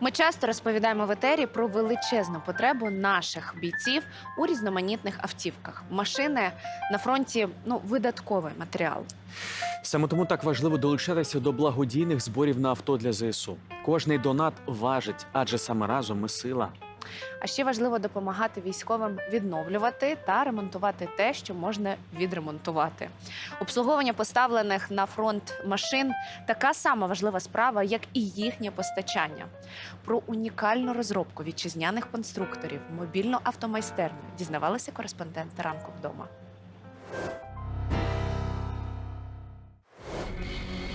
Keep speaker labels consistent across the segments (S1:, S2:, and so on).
S1: Ми часто розповідаємо в етері про величезну потребу наших бійців у різноманітних автівках. Машини на фронті ну видатковий матеріал.
S2: Саме тому так важливо долучатися до благодійних зборів на авто для ЗСУ. Кожний донат важить, адже саме разом ми сила.
S1: А ще важливо допомагати військовим відновлювати та ремонтувати те, що можна відремонтувати. Обслуговування поставлених на фронт машин така сама важлива справа, як і їхнє постачання. Про унікальну розробку вітчизняних конструкторів, мобільну автомайстерню дізнавалися кореспонденти ранку вдома.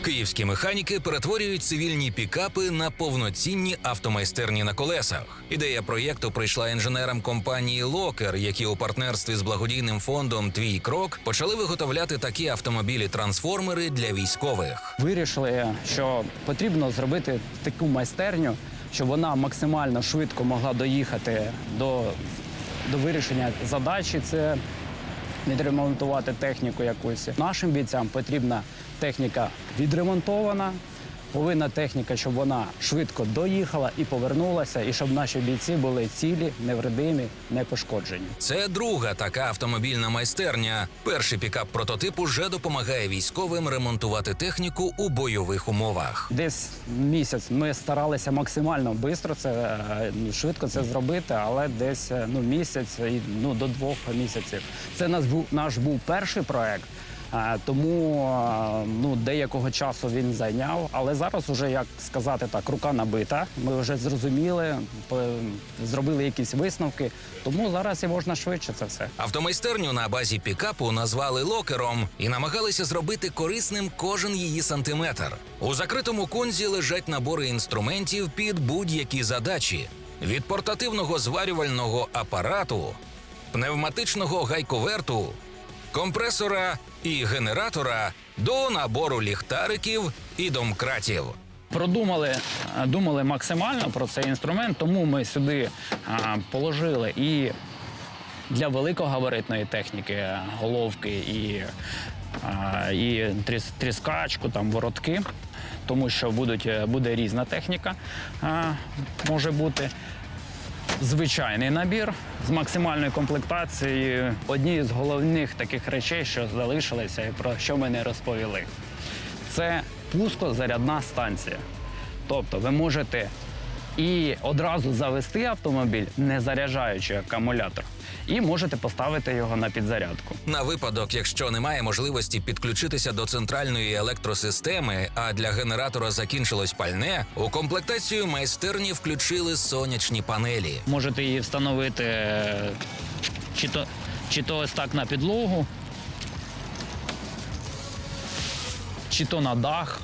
S3: Київські механіки перетворюють цивільні пікапи на повноцінні автомайстерні на колесах. Ідея проєкту прийшла інженерам компанії Локер, які у партнерстві з благодійним фондом Твій крок почали виготовляти такі автомобілі-трансформери для військових.
S4: Вирішили, що потрібно зробити таку майстерню, щоб вона максимально швидко могла доїхати до, до вирішення задачі. Це відремонтувати техніку якусь. Нашим бійцям потрібна техніка відремонтована. Повинна техніка, щоб вона швидко доїхала і повернулася, і щоб наші бійці були цілі, невредимі, не пошкоджені.
S3: Це друга така автомобільна майстерня. Перший пікап прототипу вже допомагає військовим ремонтувати техніку у бойових умовах.
S4: Десь місяць ми старалися максимально швидко це е, швидко це зробити, але десь е, ну місяць і ну до двох місяців. Це наш був наш був перший проект. Е, Тому е, ну деякого часу він зайняв, але зараз уже як сказати так, рука набита. Ми вже зрозуміли, зробили якісь висновки. Тому зараз і можна швидше це все.
S3: Автомайстерню на базі пікапу назвали локером і намагалися зробити корисним кожен її сантиметр. У закритому кунзі лежать набори інструментів під будь-які задачі: від портативного зварювального апарату, пневматичного гайковерту, компресора і генератора до набору ліхтариків і домкратів.
S4: Продумали, е, думали максимально про цей інструмент, тому ми сюди е, положили і для великогабаритної техніки е, головки і, і тріс, тріскачку, там воротки, тому що будуть, буде різна техніка, може бути. Звичайний набір з максимальною комплектацією. Одні з головних таких речей, що залишилися, і про що ми не розповіли це пускозарядна станція. Тобто ви можете і одразу завести автомобіль, не заряджаючи акумулятор, і можете поставити його на підзарядку.
S3: На випадок, якщо немає можливості підключитися до центральної електросистеми, а для генератора закінчилось пальне, у комплектацію майстерні включили сонячні панелі.
S4: Можете її встановити е, чи то, чи то ось так на підлогу, чи то на дах.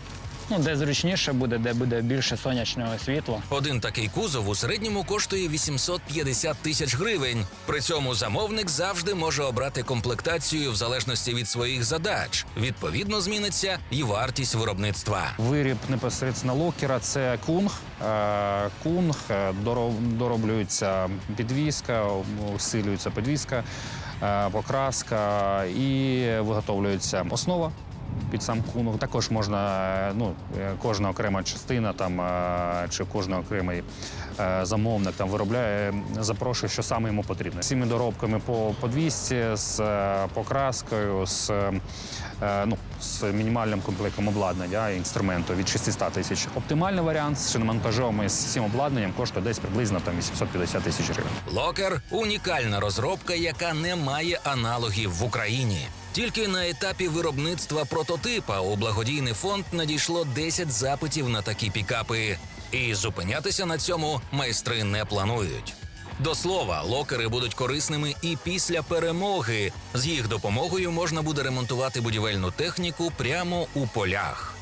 S4: Ну, де зручніше буде, де буде більше сонячного світла.
S3: Один такий кузов у середньому коштує 850 тисяч гривень. При цьому замовник завжди може обрати комплектацію в залежності від своїх задач. Відповідно, зміниться і вартість виробництва.
S5: Виріб непосередньо локера це кунг. Е, Кунг е, дороб- дороблюється підвізка, усилюється підвізка, е, покраска і виготовлюється основа. Під сам кунг також можна е, ну, е, кожна окрема частина там е, чи кожен окремий замовник там виробляє, запрошує, що саме йому потрібно. З доробками по подвісці, з е, покраскою, з, ну, з мінімальним комплектом обладнання інструменту від 600 тисяч. Оптимальний варіант з шиномонтажом і з цим обладнанням коштує десь приблизно там 850 тисяч гривень.
S3: Локер унікальна розробка, яка не має аналогів в Україні. Тільки на етапі виробництва прототипа у благодійний фонд надійшло 10 запитів на такі пікапи. І зупинятися на цьому майстри не планують. До слова, локери будуть корисними і після перемоги. З їх допомогою можна буде ремонтувати будівельну техніку прямо у полях.